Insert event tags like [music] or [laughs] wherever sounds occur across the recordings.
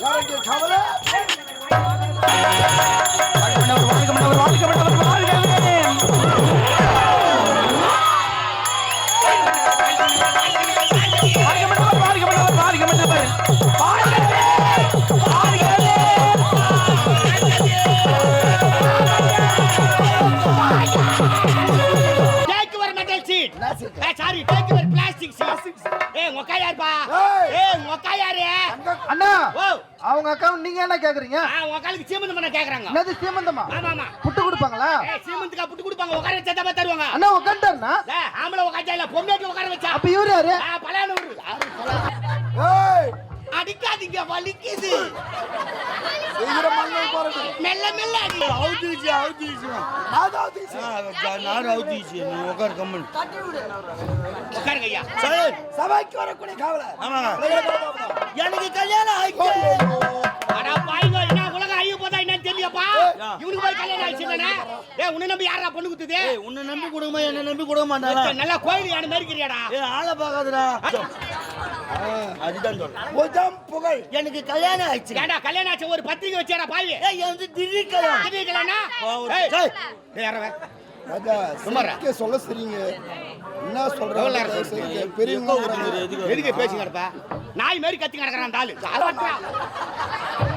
யாருக்கு seat? A sorry take your plastic seat ஏய் உங்க அக்கா யாருப்பா? ஏய். உங்க அக்கா யாரு? அண்ணா ஓ. அவங்க அக்காவும் நீங்க என்ன கேக்குறீங்க? ஆ உங்க அக்காளுக்கு சீமந்தம் பண்ண கேக்குறாங்க. என்னது சீமந்தமா? ஆமா ஆமா. புட்டு கொடுப்பாங்களா? ஏய் சீமந்துக்கா புட்டு கொடுப்பாங்க. உட்கார வச்சா தான் தருவாங்க. அண்ணா ஏய் ஆம்பளை உட்கார்ந்தா இல்ல பொண்ணு உட்கார வச்சா. அப்ப இவரு யாரு? ஆ பலானூர் ஏய். அடிக்காதீங்க வலிக்குது. மெல்ல மெல்ல அவுத்துச்சு அவுத்துச்சு நான் அவுத்துச்சு நாடு அவுத்துச்சு நீ உட்கார் கம்மன் உட்காருங்க ஐயா சபைக்கு வரக்கூடிய கவலை ஆமா உலகில கவலை. எனக்கு கல்யாணம் ஆயிடுச்சு அடா பாய்ங்க என்ன உலகம் ஐயோ போதா என்னன்னு தெரியப்பா. இவனுக்கு போய் கல்யாணம் ஆயிடுச்சு தானே ஏய் உன்னை நம்பி யாரா பொண்ணு குத்துது ஏய் உன்னை நம்பி கொடுமா என்ன நம்பி கொடுக்க மாட்டாளா நல்லா கோயில் யானை மாதிரி இருக்கிறியாடா ஏய் ஆளை பார்க்காதடா அதுதான் சொல்றேன். புகழ். எனக்கு கல்யாணம் ஆயிடுச்சு ஏண்டா கல்யாணம் ஆச்சு? ஒரு பத்திரிக்கை வச்சேடா பாவி? ஏய் எனக்கு திடீர் கல்யாணம் திடீர் கல்யாணம் சொல்ல. சரிங்க. என்ன சொல்றாங்க பெரியவங்க. எதுக்கு பேசுங்கப்பா நாய் மாதிரி கத்தி கிடக்குறான் அந்த ஆளு. அலவட்டா.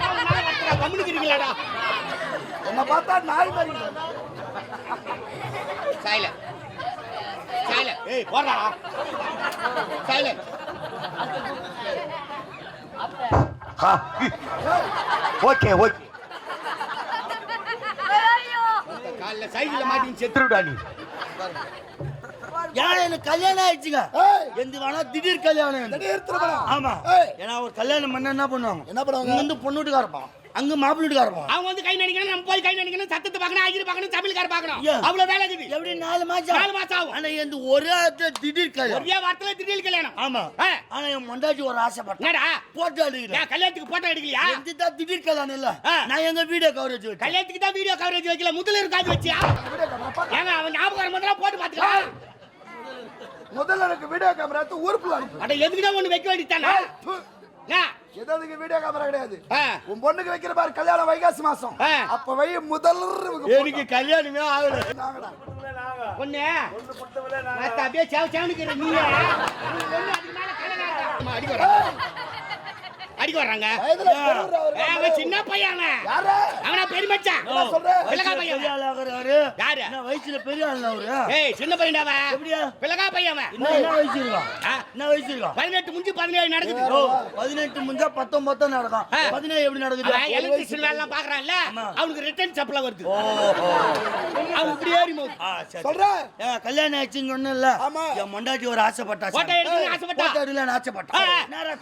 நாலு நாள் வட்டுறா, கம்முனு இருக்கிறீங்களாடா என்ன பார்த்தா நாய் மாதிரி. சாயில சாயில ஏய் போடா. சாயில [laughs] ஓகே ஓகே காலைல சைக்கிள்ல மாட்டி செத்து திருடா நீ ஏன் எனக்கு கல்யாணம் ஆயிடுச்சுங்க எந்த வேணா திடீர் கல்யாணம். திடீர். ஆமா. ஏன்னா ஒரு கல்யாணம் பண்ண என்ன பண்ணுவாங்க என்ன பண்ணுவாங்க? இங்க வந்து பொண்ணு வீட்டுக்கார இருப்பான் அங்க மாப்பிள்ளை வீட்டுக்கார இருப்பான் அவங்க வந்து கை நடிக்கணும் நம்ம போய் கை நடிக்கணும் சத்தத்தை பார்க்கணும் ஐயர் பார்க்கணும் தமிழ்கார பார்க்கணும்? அவ்வளவு வேலை இருக்குது. எப்படி நாலு மாசம் நாலு மாசம் ஆகும். ஆனா எந்த ஒரே திடீர் கல்யாணம். ஒரே வார்த்தையில திடீர் கல்யாணம். ஆமா. ஆனா என் மொண்டாட்டி ஒரு ஆசைப்பட்டேன். என்னடா? போட்டோ எடுக்கிறேன். கல்யாணத்துக்கு போட்டோ எடுக்கலையா? எந்த திடீர் கல்யாணம் இல்ல. நான் எங்க வீடியோ கவரேஜ் கல்யாணத்துக்கு தான் வீடியோ கவரேஜ் வைக்கல. முதல்ல இருக்காது வச்சியா? ஏங்க அவன் ஞாபகம் முதல்ல போட்டு பாத்துக்கலாம் முதல்ல எனக்கு வீடியோ கேமரா எடுத்து ஊருக்குள்ள அனுப்பு. அட எதுக்குடா ஒண்ணு வைக்க வேண்டியதானே? எதுக்கு வீடியோ கேமரா கிடையாது. உன் பொண்ணுக்கு வைக்கிற பாரு கல்யாணம் வைகாசி மாசம். அப்ப வை முதல் எனக்கு கல்யாணமே ஆகல. பொண்ணு அப்படியே சேவ சேவனுக்கு நீ பொண்ணு அதுக்கு மேல கல்யாணம் ஆகல. அம்மா, அடிக்க வர்றாங்க. அவன் சின்ன பையன் அவன். பெருமச்சான் பெரிய பையன் யாரு? என்ன வயசுல பெரிய ஆள் அவரு? ஏய் சின்ன பையன்டா அவன். எப்படியா? பிள்ளகா பையன் அவன். என்ன வயசு இருக்கான்? என்ன வயசு இருக்கான் பதினெட்டு முடிஞ்சு பதினேழு நடக்குது. பதினெட்டு முடிஞ்சா பத்தொன்பது தான் நடக்கும். பதினேழு எப்படி நடக்குது? எலக்ட்ரிஷியன் வேலை எல்லாம் பாக்குறான்ல. அவனுக்கு ரிட்டர்ன் சப்ளை வருது. ஓஹோ. அவன் இப்படி ஏறி போகுது ஆ சரி சொல்ற? ஏன் கல்யாணம் ஆச்சுன்னு சொன்னேன்ல. ஆமா. என் மொண்டாட்டி ஒரு ஆசைப்பட்டா ஆசைப்பட்டா. ஆசைப்பட்டா.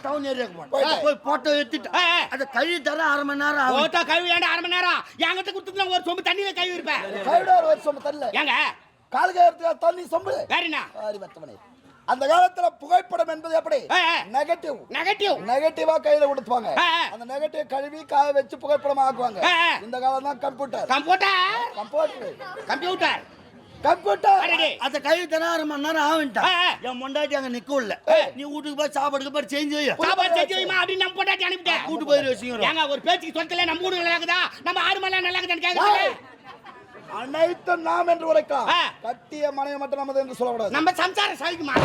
டவுன் ஏரியாக்கு போனேன். போயிட்டு. போய் போட்டோ எடுத்துட்டு. அதை கழுவி தர அரை மணி நேரம் ஆகும். போட்டோ கழுவி ஏன்டா அரை மணி நேரம். என்கிட்ட கொடுத்துட்டு ஒரு சொம்பு தண்ணியில கழுவி இருப்பேன் கைவிட ஒரு வருஷம் தரல. ஏங்க? கால் கையெழுத்து தண்ணி சொம்பு. வேற என்ன? அறிவத்தவனே. அந்த காலத்துல புகைப்படம் என்பது எப்படி. நெகட்டிவ் நெகட்டிவ் நெகட்டிவா கையில கொடுத்துவாங்க. அந்த நெகட்டிவ் கழுவி காய வச்சு புகைப்படம் ஆக்குவாங்க. இந்த காலம் தான் computer computer computer computer computer கழுவி தர அரை மணி நேரம் ஆகுன்ட்டா ஆ, ஆ. என் மொண்டாட்டி அங்க நிக்கல நீ வீட்டுக்கு போய் சாப்பாடுக்கு போய் சேஞ்ச் சாப்பாடு செஞ்சு வைமா அப்படின்னு நம்ம போட்டாச்சு அனுப்பிட்டேன் கூட்டு போய் வச்சுக்கிறோம். ஏங்க ஒரு பேச்சுக்கு சொல்லல நம்ம ஊரு நல்லா இருக்குதா நம்ம ஆடு மலை நல்லா இருக்குதான்னு அனைத்தும் நாம் என்று உரைக்கலாம். கட்டிய மனைவி மட்டும் நமது என்று சொல்லக்கூடாது. நம்ம சம்சாரம் சகிக்குமா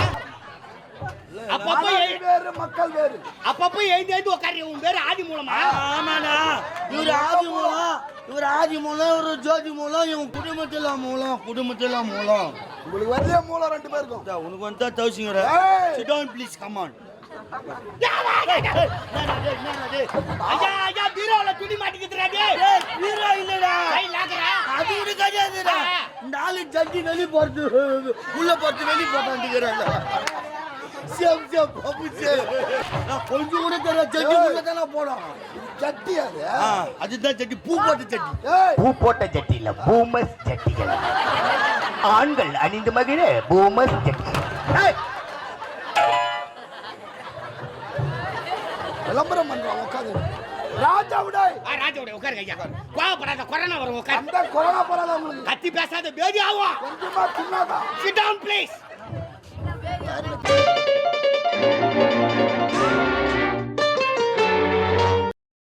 அப்பப்போ வேறு மக்கள் வேறு. அப்பப்போ எழுந்து எழுந்து உட்காரு உன் பேரு ஆதி மூலமா? ஆமாடா. இவர் ஆதி மூலம் இவர் ஆதி மூலம் இவர் ஜோதி மூலம் இவன் குடும்பத்தில் மூலம் குடும்பத்தில் மூலம். உங்களுக்கு வரைய மூலம் ரெண்டு பேருக்கும் உனக்கு வந்து தௌசிங்கிற ஏய். Sit down please come on துணி மாட்டிக்கிட்டுறா டேய் ஹீரோ இல்லடா. அது. இந்த ஆளு ஜட்டி வெளிய போறது உள்ள போறது வெளிய போட்டான்ட்டுக்கிறாங்க சேம் சேம் பப்பு சேம் நான் கொஞ்சம் கூட தெரியல. ஜட்டி உள்ள தானே போடும் சட்டி அது அதுதான் ஜட்டி. பூ போட்ட ஜட்டி. ஏய். பூ போட்ட ஜட்டி இல்ல பூமஸ் ஜட்டிகள். ஆண்கள் அணிந்து மகிழ பூமஸ் ஜட்டி. ஏய். விளம்பரம் பண்றான் உட்காந்து ராஜாவுடை ஆ ராஜாவுடைய உட்காருங்க ஐயா. கோவப்படாத கொரோனா வரும் உட்காரு அந்த கொரோனா பரவாயில்ல உங்களுக்கு? கத்தி பேசாத பேதி ஆகும் கொஞ்சமா சிட் டவுன் ப்ளீஸ்